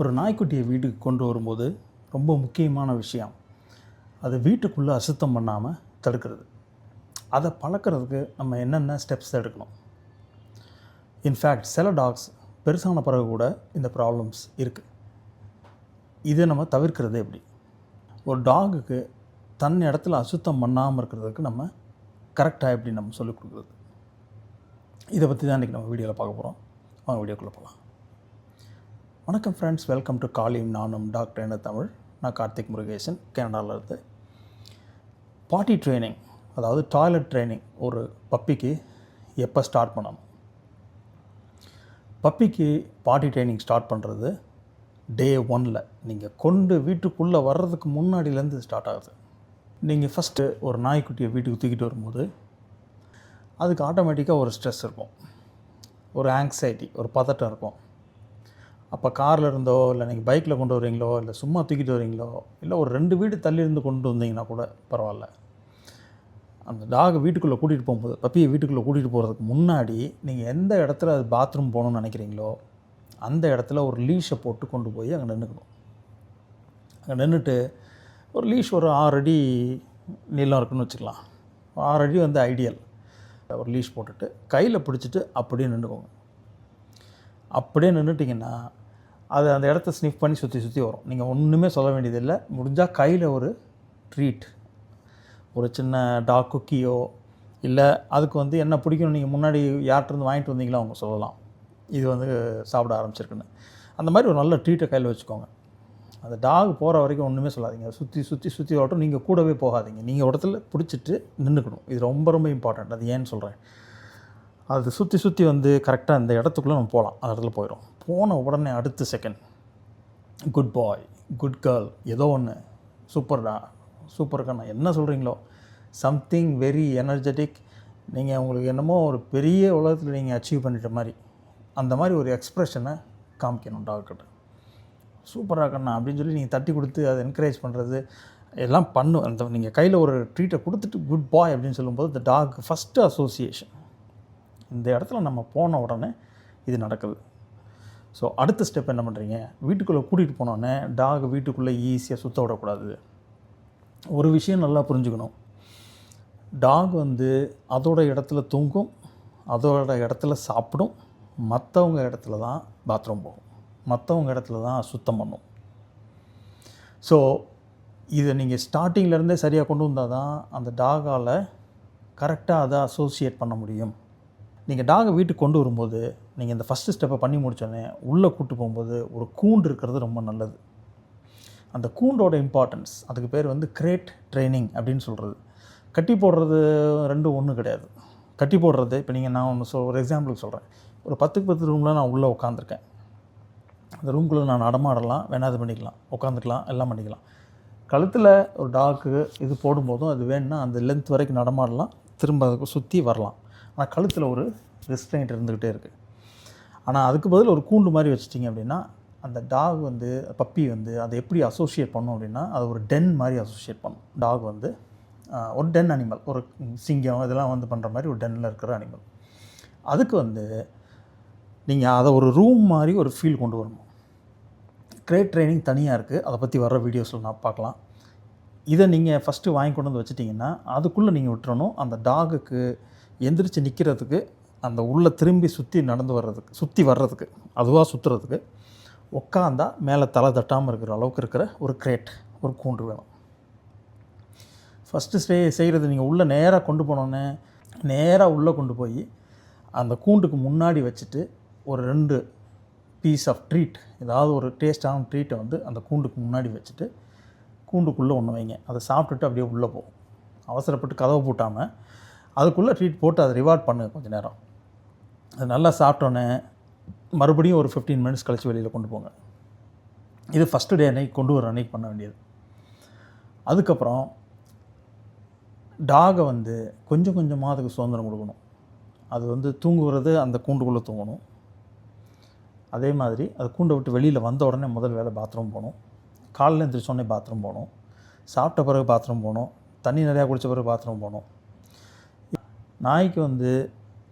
ஒரு நாய்க்குட்டியை வீட்டுக்கு கொண்டு வரும்போது ரொம்ப முக்கியமான விஷயம். அது வீட்டுக்குள்ளே அசுத்தம் பண்ணாமல் தடுக்கிறது. அதை பழக்கிறதுக்கு நம்ம என்னென்ன ஸ்டெப்ஸ் எடுக்கணும்? இன்ஃபேக்ட் சில டாக்ஸ் பெருசான பிறகு கூட இந்த ப்ராப்ளம்ஸ் இருக்குது இதை நம்ம தவிர்க்கிறது எப்படி? ஒரு டாகுக்கு தன் இடத்துல அசுத்தம் பண்ணாமல் இருக்கிறதுக்கு நம்ம கரெக்டாக எப்படி நம்ம சொல்லிக் கொடுக்குறது? இதை பற்றி தான் இன்றைக்கி நம்ம வீடியோவில் பார்க்க போகிறோம். வாங்க வீடியோக்குள்ளே போகலாம். வணக்கம் ஃப்ரெண்ட்ஸ் வெல்கம் டு காலியும் நானும் டாக்டர் என்ன தமிழ். நான் கார்த்திக் முருகேசன் கனடாவில் இருந்து. பாட்டி ட்ரைனிங் அதாவது டாய்லெட் ட்ரைனிங் ஒரு பப்பிக்கு எப்போ ஸ்டார்ட் பண்ணணும்? பப்பிக்கு பாட்டி ட்ரைனிங் ஸ்டார்ட் பண்ணுறது டே ஒனில் நீங்கள் கொண்டு வீட்டுக்குள்ளே வர்றதுக்கு முன்னாடியிலேருந்து ஸ்டார்ட் ஆகுது. நீங்கள் ஃபஸ்ட்டு ஒரு நாய்க்குட்டியை வீட்டுக்கு தூக்கிட்டு வரும்போது அதுக்கு ஆட்டோமேட்டிக்காக ஒரு ஸ்ட்ரெஸ் இருக்கும். ஒரு ஆங்ஸைட்டி ஒரு பதட்டம் இருக்கும். அப்போ காரில் இருந்தோ இல்லை நீங்கள் பைக்கில் கொண்டு வரீங்களோ இல்லை சும்மா தூக்கிட்டு வரீங்களோ இல்லை ஒரு ரெண்டு வீடு தள்ளி இருந்து கொண்டு வந்தீங்கன்னா கூட பரவாயில்ல. அந்த டாகை வீட்டுக்குள்ளே கூட்டிகிட்டு போகும்போது பப்பியை வீட்டுக்குள்ளே கூட்டிகிட்டு போகிறதுக்கு முன்னாடி நீங்கள் எந்த இடத்துல அது பாத்ரூம் போகணும்னு நினைக்கிறீங்களோ அந்த இடத்துல ஒரு லீஷை போட்டு கொண்டு போய் அங்கே நின்றுக்கணும் அங்கே நின்றுட்டு ஒரு லீஷ் ஒரு ஆறு அடி நீளம் இருக்குன்னு வச்சுக்கலாம். ஆறு அடி வந்து ஐடியல் ஒரு லீஷ் போட்டுட்டு கையில் பிடிச்சிட்டு அப்படியே நின்றுக்கோங்க அப்படியே நின்றுட்டிங்கன்னா அது அந்த இடத்த ஸ்னிஃப் பண்ணி சுற்றி சுற்றி வரும். நீங்கள் ஒன்றுமே சொல்ல வேண்டியதில்லை. முடிஞ்சால் கையில் ஒரு ட்ரீட் ஒரு சின்ன டாக் குக்கியோ இல்லை அதுக்கு வந்து என்ன பிடிக்கும் நீங்கள் முன்னாடி யார்கிட்டருந்து வாங்கிட்டு வந்தீங்களோ அவங்க சொல்லலாம். இது வந்து சாப்பிட ஆரம்பிச்சிருக்குன்னு. அந்த மாதிரி ஒரு நல்ல ட்ரீட்டை கையில் வச்சுக்கோங்க. அந்த டாக் போகிற வரைக்கும் ஒன்றுமே சொல்லாதீங்க. சுற்றி சுற்றி சுற்றி வரட்டும். நீங்கள் கூடவே போகாதீங்க. நீங்கள் இடத்துல பிடிச்சிட்டு நின்றுக்கணும் இது ரொம்ப ரொம்ப இம்பார்ட்டண்ட் அது ஏன்னு சொல்கிறேன் அது சுற்றி சுற்றி வந்து கரெக்டாக அந்த இடத்துக்குள்ளே நம்ம போகலாம். அந்த இடத்துல போயிடும் போன உடனே அடுத்த second good boy good girl ஏதோ ஒன்று சூப்பர்டா சூப்பர் கண்ணா. என்ன சொல்கிறீங்களோ சம்திங் வெரி எனர்ஜெட்டிக் நீங்கள் உங்களுக்கு என்னமோ ஒரு பெரிய உலகத்தில் நீங்கள் அச்சீவ் பண்ணிட்ட மாதிரி. அந்த மாதிரி ஒரு எக்ஸ்ப்ரெஷனை காமிக்கணும் டாக்டர்கிட்ட சூப்பராக கண்ணா அப்படின்னு சொல்லி நீங்கள் தட்டி கொடுத்து அதை என்கரேஜ் பண்ணுறது எல்லாம் பண்ணும். அந்த நீங்கள் கையில் ஒரு ட்ரீட்டை கொடுத்துட்டு குட் பாய் அப்படின்னு சொல்லும்போது இந்த டாக் ஃபஸ்ட்டு அசோசியேஷன் இந்த இடத்துல நம்ம போன உடனே இது நடக்குது. ஸோ அடுத்த ஸ்டெப் என்ன பண்ணுறீங்க வீட்டுக்குள்ளே கூட்டிகிட்டு போனோடனே டாக் வீட்டுக்குள்ளே ஈஸியாக சுத்த விடக்கூடாது. ஒரு விஷயம் நல்லா புரிஞ்சுக்கணும். டாக் வந்து அதோட இடத்துல தூங்கும் அதோட இடத்துல சாப்பிடும். மற்றவங்க இடத்துல தான் பாத்ரூம் போகும். மற்றவங்க இடத்துல தான் சுத்தம் பண்ணும். ஸோ இதை நீங்கள் ஸ்டார்டிங்லேருந்தே சரியாக கொண்டு வந்தால் தான் அந்த டாகால் கரெக்டாக அதை அசோசியேட் பண்ண முடியும். நீங்கள் டாகை வீட்டுக்கு கொண்டு வரும்போது நீங்கள் இந்த ஃபஸ்ட்டு ஸ்டெப்பை பண்ணி முடித்தோடனே உள்ளே கூட்டு போகும்போது ஒரு கூண்டு இருக்கிறது ரொம்ப நல்லது. அந்த கூண்டோட இம்பார்ட்டன்ஸ் அதுக்கு பேர் வந்து கிரேட் ட்ரைனிங் அப்படின்னு சொல்கிறது கட்டி போடுறது ரெண்டும் ஒன்றும் கிடையாது. கட்டி போடுறது இப்போ நீங்கள் நான் ஒன்று சொல் ஒரு எக்ஸாம்பிளுக்கு சொல்கிறேன் ஒரு பத்துக்கு பத்து ரூமில் நான் உள்ளே உட்காந்துருக்கேன் அந்த ரூம்குள்ளே நான் நடமாடலாம் வேணா இது பண்ணிக்கலாம். உட்காந்துக்கலாம் எல்லாம் பண்ணிக்கலாம். கழுத்தில் ஒரு டாக்கு இது போடும்போதும் அது வேணும்னா அந்த லென்த் வரைக்கும் நடமாடலாம் திரும்ப அதுக்கு சுற்றி வரலாம். ஆனால் கழுத்தில் ஒரு ரெஸ்ட்ரெயின்ட் இருந்துக்கிட்டே இருக்குது ஆனால் அதுக்கு பதில் ஒரு கூண்டு மாதிரி வச்சிட்டிங்க அப்படின்னா அந்த டாக் வந்து பப்பி வந்து அதை எப்படி அசோசியேட் பண்ணும் அப்படின்னா அது ஒரு டென் மாதிரி அசோசியேட் பண்ணும். டாக் வந்து ஒரு டென் அனிமல் ஒரு சிங்கம் இதெல்லாம் வந்து பண்ணுற மாதிரி ஒரு டென்னில் இருக்கிற அனிமல் அதுக்கு வந்து நீங்கள் அதை ஒரு ரூம் மாதிரி ஒரு ஃபீல் கொண்டு வரணும். கிரேட் ட்ரைனிங் தனியாக இருக்குது அதை பற்றி வர வீடியோஸில் நான் பார்க்கலாம். இதை நீங்கள் ஃபஸ்ட்டு வாங்கி கொண்டு வந்து வச்சிட்டிங்கன்னா அதுக்குள்ளே நீங்கள் விட்டுறணும். அந்த டாகுக்கு எந்திரிச்சு நிற்கிறதுக்கு அந்த உள்ளே திரும்பி சுற்றி நடந்து வர்றதுக்கு சுற்றி வர்றதுக்கு அதுவாக சுற்றுறதுக்கு உட்காந்தா மேலே தலை தட்டாமல் இருக்கிற அளவுக்கு இருக்கிற ஒரு கிரேட் ஒரு கூண்டு வேணும். ஃபஸ்ட்டு ஸ்டே செய்கிறது நீங்கள் உள்ளே நேராக கொண்டு போனோன்னே நேராக உள்ளே கொண்டு போய் அந்த கூண்டுக்கு முன்னாடி வச்சுட்டு ஒரு ரெண்டு பீஸ் ஆஃப் ட்ரீட் ஏதாவது ஒரு டேஸ்டான ட்ரீட்டை வந்து அந்த கூண்டுக்கு முன்னாடி வச்சுட்டு கூண்டுக்குள்ளே ஒன்று வைங்க. அதை சாப்பிட்டுட்டு அப்படியே உள்ளே போகும் அவசரப்பட்டு கதவை பூட்டாமல் அதுக்குள்ளே ட்ரீட் போட்டு அதை ரிவார்ட் பண்ணுங்க கொஞ்சம் நேரம். அது நல்லா சாப்பிட்டோன்னே மறுபடியும் ஒரு ஃபிஃப்டீன் மினிட்ஸ் கழிச்சு வெளியில் கொண்டு போங்க. இது ஃபஸ்ட்டு டே அன்னைக்கு கொண்டு வர அன்னைக்கு பண்ண வேண்டியது. அதுக்கப்புறம் டாகை வந்து கொஞ்சம் கொஞ்சமாக அதுக்கு சுதந்திரம் கொடுக்கணும். அது வந்து தூங்குறது அந்த கூண்டுக்குள்ளே தூங்கணும். அதே மாதிரி அது கூண்டை விட்டு வெளியில் வந்த உடனே முதல் வேலை பாத்ரூம் போகணும். காலையில் எழுந்திரிச்சோடனே பாத்ரூம் போகணும். சாப்பிட்ட பிறகு பாத்ரூம் போகணும். தண்ணி நிறையா குடித்த பிறகு பாத்ரூம் போகணும். நாய்க்கு வந்து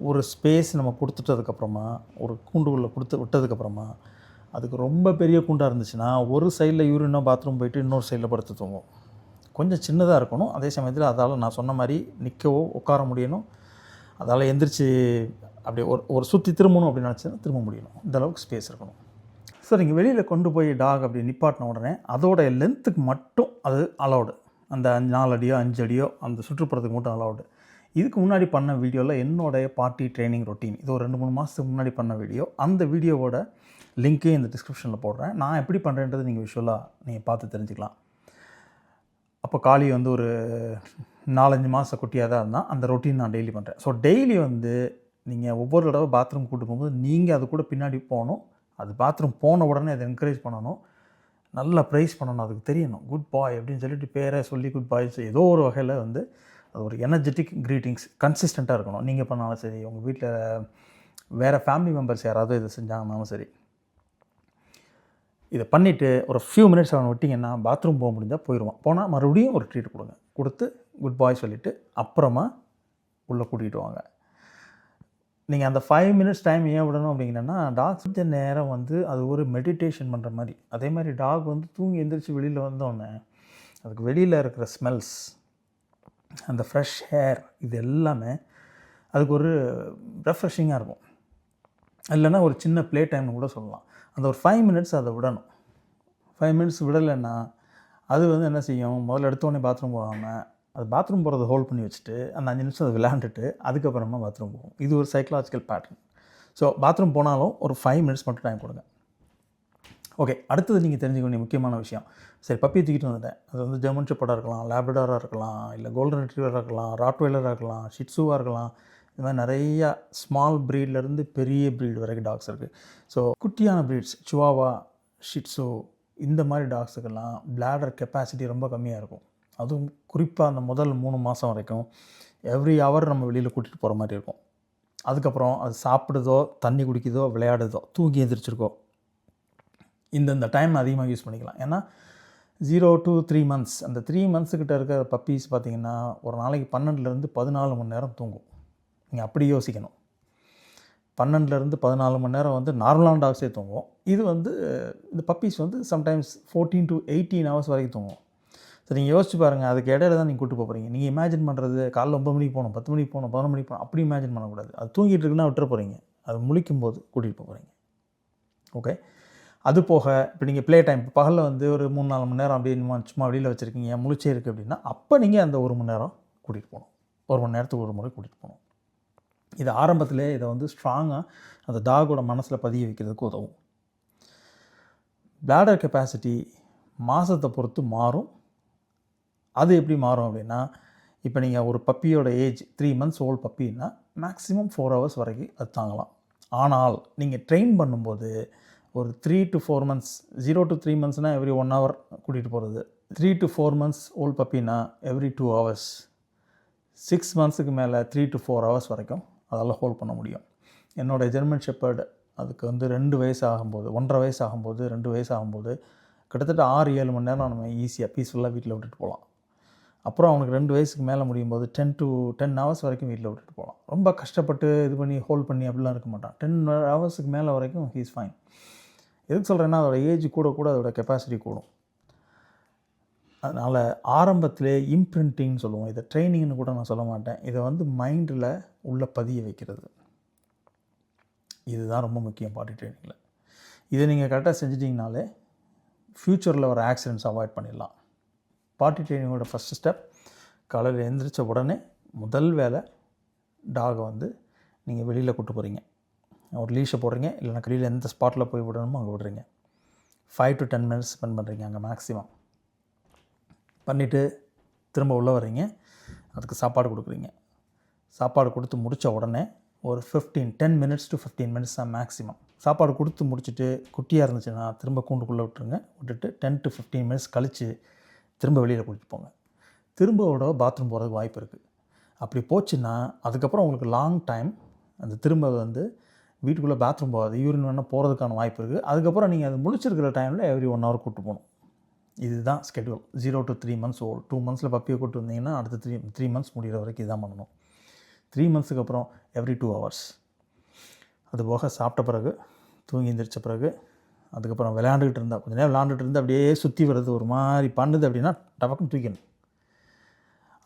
ஒரு ஸ்பேஸ் நம்ம கொடுத்துட்டதுக்கப்புறமா ஒரு கூண்டுக்குள்ளே கொடுத்து விட்டதுக்கப்புறமா அதுக்கு ரொம்ப பெரிய கூண்டாக இருந்துச்சுன்னா ஒரு சைடில் யூரினோ பாத்ரூம் போயிட்டு இன்னொரு சைடில் படுத்து தூங்கும் கொஞ்சம் சின்னதாக இருக்கணும். அதே சமயத்தில் அதால் நான் சொன்ன மாதிரி நிற்கவோ உட்கார முடியணும். அதால் எந்திரிச்சு அப்படி ஒரு ஒரு சுற்றி திரும்பணும் அப்படின்னு நினச்சா திரும்ப முடியணும். இந்த அளவுக்கு ஸ்பேஸ் இருக்கணும். ஸோ நீங்கள் வெளியில் கொண்டு போய் டாக் அப்படி நிப்பாட்டின உடனே அதோடய லென்த்துக்கு மட்டும் அது அலௌடு அந்த அஞ்சு நாலு அடியோ அஞ்சு அடியோ அந்த சுற்றுப்புறத்துக்கு மட்டும் அலௌடு இதுக்கு முன்னாடி பண்ண வீடியோவில் என்னோடைய பார்ட்டி ட்ரைனிங் ரொட்டீன். இது ஒரு ரெண்டு மூணு மாதத்துக்கு முன்னாடி பண்ண வீடியோ. அந்த வீடியோவோட லிங்க்கே இந்த டிஸ்கிரிப்ஷனில் போடுறேன். நான் எப்படி பண்ணுறேன்றது நீங்கள் விஷுவலாக நீங்கள் பார்த்து தெரிஞ்சுக்கலாம். அப்போ காளி வந்து ஒரு நாலஞ்சு மாத குட்டியாக தான் இருந்தால் அந்த ரொட்டீன் நான் டெய்லி பண்ணுறேன் ஸோ டெய்லி வந்து நீங்கள் ஒவ்வொரு தடவை பாத்ரூம் கூட்டு போகும்போது நீங்கள் அது கூட பின்னாடி போகணும். அது பாத்ரூம் போன உடனே அதை என்கரேஜ் பண்ணணும். நல்லா ப்ரைஸ் பண்ணணும். அதுக்கு தெரியணும். குட் பாய் அப்படின்னு சொல்லிட்டு பேரை சொல்லி குட் பாய்ஸ் ஏதோ ஒரு வகையில் வந்து அது ஒரு எனர்ஜெட்டிக் க்ரீட்டிங்ஸ் கன்சிஸ்டண்ட்டாக இருக்கணும். நீங்கள் பண்ணாலும் சரி உங்கள் வீட்டில் வேறு ஃபேமிலி மெம்பர்ஸ் யாராவது இதை செஞ்சாங்கனாலும் சரி. இதை பண்ணிவிட்டு ஒரு ஃபியூ மினிட்ஸ் அவன் விட்டிங்கன்னா பாத்ரூம் போக முடிஞ்சால் போயிடுவான் போனால் மறுபடியும் ஒரு ட்ரீட் கொடுங்க. கொடுத்து குட் பாய் சொல்லிவிட்டு அப்புறமா உள்ளே கூட்டிகிட்டு வாங்க. நீங்கள் அந்த ஃபைவ் மினிட்ஸ் டைம் ஏன் விடணும் அப்படிங்கன்னா டாக் கொஞ்ச நேரம் வந்து அது ஒரு மெடிடேஷன் பண்ணுற மாதிரி. அதே மாதிரி டாக் வந்து தூங்கி எந்திரிச்சு வெளியில் வந்தோடனே அதுக்கு வெளியில் இருக்கிற ஸ்மெல்ஸ் அந்த ஃப்ரெஷ் ஹேர் இது எல்லாமே அதுக்கு ஒரு ரெஃப்ரெஷிங்காக இருக்கும். இல்லைன்னா ஒரு சின்ன ப்ளே டைம்னு கூட சொல்லலாம். அந்த ஒரு ஃபைவ் மினிட்ஸ் அதை விடணும். ஃபைவ் மினிட்ஸ் விடலைன்னா அது வந்து என்ன செய்யும்? முதல்ல எடுத்தோடனே பாத்ரூம் போகாமல் அது பாத்ரூம் போகிறத ஹோல்ட் பண்ணி வச்சுட்டு அந்த அஞ்சு நிமிஷம் அதை விளையாண்டுட்டு அதுக்கப்புறமா பாத்ரூம் போகும். இது ஒரு சைக்கலாஜிக்கல் பேட்டர்ன் ஸோ பாத்ரூம் போனாலும் ஒரு ஃபைவ் மினிட்ஸ் மட்டும் டைம் கொடுங்க. ஓகே அடுத்தது நீங்கள் தெரிஞ்சுக்க வேண்டிய முக்கியமான விஷயம். சரி பப்பி தூக்கிட்டு வந்துட்டேன். அது வந்து ஜெர்மன் ஷெப்பர்டாக இருக்கலாம் லேப்ரடாராக இருக்கலாம் இல்லை கோல்டன் ரிட்ரீவராக இருக்கலாம் ராட்வெய்லராக இருக்கலாம் ஷிட்ஸுவாக இருக்கலாம். இது மாதிரி நிறையா ஸ்மால் ப்ரீட்லேருந்து பெரிய ப்ரீட் வரைக்கும் டாக்ஸ் இருக்குது ஸோ குட்டியான ப்ரீட்ஸ் சுவாவா ஷிட்ஸோ இந்த மாதிரி டாக்ஸுக்கெல்லாம் பிளாடர் கெப்பாசிட்டி ரொம்ப கம்மியாக இருக்கும். அதுவும் குறிப்பாக அந்த முதல் மூணு மாதம் வரைக்கும் எவ்ரி ஹவர் நம்ம வெளியில் கூட்டிகிட்டு போகிற மாதிரி இருக்கும். அதுக்கப்புறம் அது சாப்பிடுதோ தண்ணி குடிக்குதோ விளையாடுதோ தூங்கி எந்திரிச்சிருக்கோ இந்தந்த டைம் அதிகமாக யூஸ் பண்ணிக்கலாம். ஏன்னா ஜீரோ டு த்ரீ மந்த்ஸ் அந்த த்ரீ மந்த்ஸுக்கிட்ட இருக்கிற பப்பீஸ் பார்த்திங்கன்னா ஒரு நாளைக்கு பன்னெண்டுலேருந்து பதினாலு மணி நேரம் தூங்கும். நீங்கள் அப்படி யோசிக்கணும். பன்னெண்டுலேருந்து பதினாலு மணி நேரம் வந்து நார்மலான டாக்ஸே தூங்கும் இது வந்து இந்த பப்பீஸ் வந்து sometimes fourteen to eighteen hours வரைக்கும் தூங்கும் ஸோ நீங்கள் யோசிச்சு பாருங்கள் அதுக்கு இடையில தான் நீங்கள் கூட்டு போகிறீங்க நீங்கள் இமேஜின் பண்ணுறது காலைல ஒம்பது மணிக்கு போகணும் பத்து மணிக்கு போகணும் பதினொரு மணிக்கு போகணும் அப்படி இமேஜின் பண்ணக்கூடாது. அது தூங்கிட்டு இருக்குன்னா விட்டுற போகிறீங்க அது முழிக்கும் போது கூட்டிகிட்டு போகிறீங்க ஓகே அது போக இப்போ நீங்கள் ப்ளே டைம் இப்போ பகலில் வந்து ஒரு மூணு நாலு மணி நேரம் அப்படியே சும்மா சும்மா வெளியில் வச்சுருக்கீங்க முழிச்சே இருக்குது அப்படின்னா அப்போ நீங்கள் அந்த ஒரு மணி நேரம் கூட்டிகிட்டு போகணும். ஒரு மணி நேரத்துக்கு ஒரு முறை கூட்டிகிட்டு போகணும். இது ஆரம்பத்திலே இதை வந்து ஸ்ட்ராங்காக அந்த டாகோட மனசில் பதிய வைக்கிறதுக்கு உதவும். பிளாடர் கெப்பாசிட்டி மாதத்தை பொறுத்து மாறும். அது எப்படி மாறும் அப்படின்னா இப்போ நீங்கள் ஒரு பப்பியோட ஏஜ் த்ரீ மந்த்ஸ் ஓல்ட் பப்பின்னா மேக்ஸிமம் ஃபோர் ஹவர்ஸ் வரைக்கும் அது தாங்கலாம். ஆனால் நீங்கள் ட்ரெயின் பண்ணும்போது ஒரு three to four months zero to three மந்த்ஸ்னால் every one hour கூட்டிகிட்டு போகிறது three to four months old பப்பினா every two hours six மந்த்ஸுக்கு மேலே த்ரீ டு ஃபோர் ஹவர்ஸ் வரைக்கும் அதால் ஹோல்ட் பண்ண முடியும். என்னோடய ஜெர்மன் ஷெப்பர்டு அதுக்கு வந்து ரெண்டு வயசு ஆகும்போது ஒன்றரை வயசு ஆகும்போது ரெண்டு வயசு ஆகும்போது கிட்டத்தட்ட ஆறு ஏழு மணி நேரம் நம்ம ஈஸியாக பீஸ்ஃபுல்லாக வீட்டில் விட்டுட்டு போகலாம் அப்புறம் அவனுக்கு ரெண்டு வயசுக்கு மேலே முடியும் போது டென் டு டென் ஹவர்ஸ் வரைக்கும் வீட்டில் விட்டுட்டு போகலாம் ரொம்ப கஷ்டப்பட்டு இது பண்ணி ஹோல்ட் பண்ணி அப்படிலாம் இருக்க மாட்டான். டென் ஹவர்ஸுக்கு மேலே வரைக்கும் ஹீஸ் ஃபைன் எதுக்கு சொல்கிறேன்னா அதோட ஏஜ் கூட கூட அதோட கெப்பாசிட்டி கூடும். அதனால் ஆரம்பத்திலே இம்ப்ரிண்டிங்னு சொல்லுவோம். இதை ட்ரைனிங்னு கூட நான் சொல்ல மாட்டேன். இதை வந்து மைண்டில் உள்ளே பதிய வைக்கிறது. இதுதான் ரொம்ப முக்கியம் பாட்டி ட்ரைனிங்கில் இதை நீங்கள் கரெக்டாக செஞ்சிட்டிங்கனாலே ஃப்யூச்சரில் வர ஆக்சிடென்ட்ஸ் அவாய்ட் பண்ணிடலாம். பாட்டி ட்ரைனிங்கோட ஃபஸ்ட்டு ஸ்டெப் காலையில் எழுந்திரிச்ச உடனே முதல் வேலை டாகை வந்து நீங்கள் வெளியில் கூட்டு போகிறீங்க ஒரு லீஷை போடுறீங்க இல்லைனா வெளியில் எந்த ஸ்பாட்டில் போய் விடணுமோ அங்கே விடுறீங்க. Five to ten minutes spend பண்ணுறீங்க அங்கே மேக்ஸிமம் பண்ணிவிட்டு திரும்ப உள்ளே வர்றீங்க அதுக்கு சாப்பாடு கொடுக்குறீங்க. சாப்பாடு கொடுத்து முடித்த உடனே ஒரு fifteen ten minutes to fifteen minutes தான் மேக்ஸிமம் சாப்பாடு கொடுத்து முடிச்சுட்டு குட்டியாக இருந்துச்சுன்னா திரும்ப கூண்டுக்குள்ளே விட்டுருங்க. விட்டுட்டு டென் டு ஃபிஃப்டீன் மினிட்ஸ் கழித்து திரும்ப வெளியில் கூட்டிட்டு போங்க. திரும்ப விட பாத்ரூம் போகிறதுக்கு வாய்ப்பு இருக்குது அப்படி போச்சுன்னா அதுக்கப்புறம் உங்களுக்கு லாங் டைம் அந்த திரும்ப வந்து வீட்டுக்குள்ளே பாத்ரூம் போகாது. யூரின் வேணால் போகிறதுக்கான வாய்ப்பு இருக்குது அதுக்கப்புறம் நீங்கள் அது முழிச்சிருக்கிற டைமில் எவ்ரி ஒன் ஹவர் கூட்டு போகணும். இதுதான் schedule zero to three months old two மந்த்ஸில் பப்பியை கூட்டு வந்தீங்கன்னா அடுத்த த்ரீ த்ரீ மந்த்ஸ் முடிகிற வரைக்கும் இதான் பண்ணணும். த்ரீ மந்த்ஸுக்கு அப்புறம் எவ்ரி டூ ஹவர்ஸ் அது போக சாப்பிட்ட பிறகு தூங்கி எந்திரிச்ச பிறகு அதுக்கப்புறம் விளையாண்டுக்கிட்டு இருந்தால் கொஞ்ச நேரம் விளையாண்டுட்டு இருந்து அப்படியே சுற்றி வர்றது ஒரு மாதிரி பண்ணுது அப்படின்னா டபக்குன்னு தூக்கணும்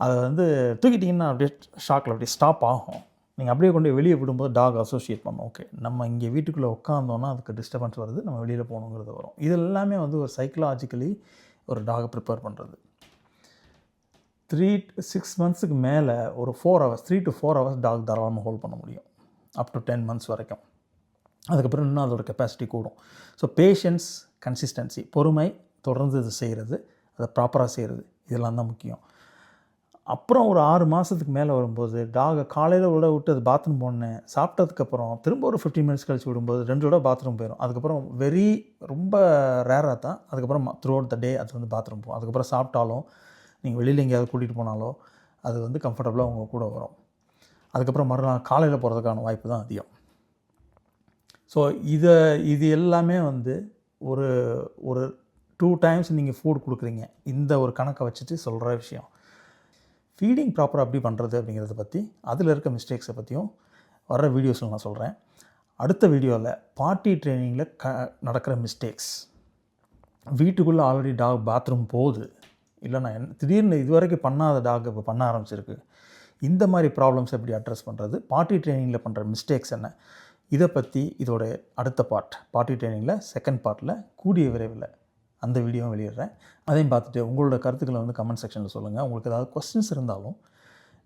அதை வந்து தூக்கிட்டிங்கன்னா அப்படியே ஷாக்கில் அப்படியே ஸ்டாப் ஆகும். நீங்கள் அப்படியே கொண்டு போய் வெளியே விடும்போது டாக் அசோசியேட் பண்ணோம் ஓகே நம்ம இங்கே வீட்டுக்குள்ளே உட்காந்தோன்னா அதுக்கு டிஸ்டர்பன்ஸ் வருது. நம்ம வெளியில் போகணுங்கிறது வரும். இது எல்லாமே வந்து ஒரு சைக்கலாஜிக்கலி ஒரு டாகை ப்ரிப்பேர் பண்ணுறது த்ரீ சிக்ஸ் மந்த்ஸுக்கு மேலே ஒரு four hours three to four hours dog தாராளமாக ஹோல்ட் பண்ண முடியும். அப் டு டென் மந்த்ஸ் வரைக்கும். அதுக்கப்புறம் இன்னும் அதோட கெப்பாசிட்டி கூடும். ஸோ பேஷன்ஸ் கன்சிஸ்டன்சி பொறுமை தொடர்ந்து இது செய்கிறது அதை ப்ராப்பராக செய்கிறது இதெல்லாம் தான் முக்கியம். அப்புறம் ஒரு ஆறு மாதத்துக்கு மேலே வரும்போது டாகை காலையில் விட விட்டு அது பாத்ரூம் போனேன். சாப்பிட்டதுக்கப்புறம் திரும்ப ஒரு ஃபிஃப்டீன் மினிட்ஸ் கழிச்சு விடும்போது ரெண்டு விட பாத்ரூம் போயிடும் அதுக்கப்புறம் வெரி ரொம்ப ரேராக தான். அதுக்கப்புறம் த்ரூ அவுட் த டே அது வந்து பாத்ரூம் போகும். அதுக்கப்புறம் சாப்பிட்டாலும் நீங்கள் வெளியில் எங்கேயாவது கூட்டிகிட்டு போனாலோ அது வந்து கம்ஃபர்டபுளாக உங்கள் கூட வரும். அதுக்கப்புறம் மறுநாள் காலையில் போகிறதுக்கான வாய்ப்பு தான் அதிகம். ஸோ இதை இது எல்லாமே வந்து ஒரு ஒரு டூ டைம்ஸ் நீங்கள் ஃபுட் கொடுக்குறீங்க. இந்த ஒரு கணக்கை வச்சுட்டு சொல்கிற விஷயம். ஃபீடிங் ப்ராப்பராக எப்படி பண்ணுறது அப்படிங்கிறத பற்றி அதில் இருக்க மிஸ்டேக்ஸை பற்றியும் வர்ற வீடியோஸில் நான் சொல்கிறேன் அடுத்த வீடியோவில் பார்ட்டி ட்ரைனிங்கில் க நடக்கிற மிஸ்டேக்ஸ் வீட்டுக்குள்ளே ஆல்ரெடி டாக் பாத்ரூம் போகுது. இல்லை நான் என்ன திடீர்னு இதுவரைக்கும் பண்ணாத டாக் இப்போ பண்ண ஆரம்பிச்சிருக்கு. இந்த மாதிரி ப்ராப்ளம்ஸ் எப்படி அட்ரஸ் பண்ணுறது பார்ட்டி ட்ரைனிங்கில் பண்ணுற மிஸ்டேக்ஸ் என்ன? இதை பற்றி இதோட அடுத்த பார்ட் பார்ட்டி ட்ரைனிங்கில் செகண்ட் பார்ட்டில் கூடிய விரைவில் அந்த வீடியோவும் வெளியிடுறேன். அதையும் பார்த்துட்டு உங்களோட கருத்துக்களை வந்து கமெண்ட் செக்ஷனில் சொல்லுங்கள் உங்களுக்கு ஏதாவது கொஸ்டின்ஸ் இருந்தாலும்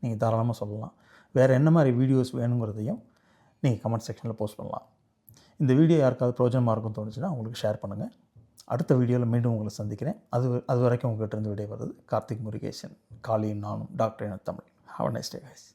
நீங்கள் தாராளமாக சொல்லலாம். வேறு என்ன மாதிரி வீடியோஸ் வேணுங்கிறதையும் நீங்கள் கமெண்ட் செக்ஷனில் போஸ்ட் பண்ணலாம். இந்த வீடியோ யாருக்காவது பிரோஜனமாக இருக்கும்னு தோணுச்சுன்னா உங்களுக்கு ஷேர் பண்ணுங்கள் அடுத்த வீடியோவில் மீண்டும் உங்களை சந்திக்கிறேன். அது அது வரைக்கும் உங்கள்கிட்ட இருந்து வருது கார்த்திக் முருகேசன். காளியும் நானும் டாக்டர் என Tamil have nice day guys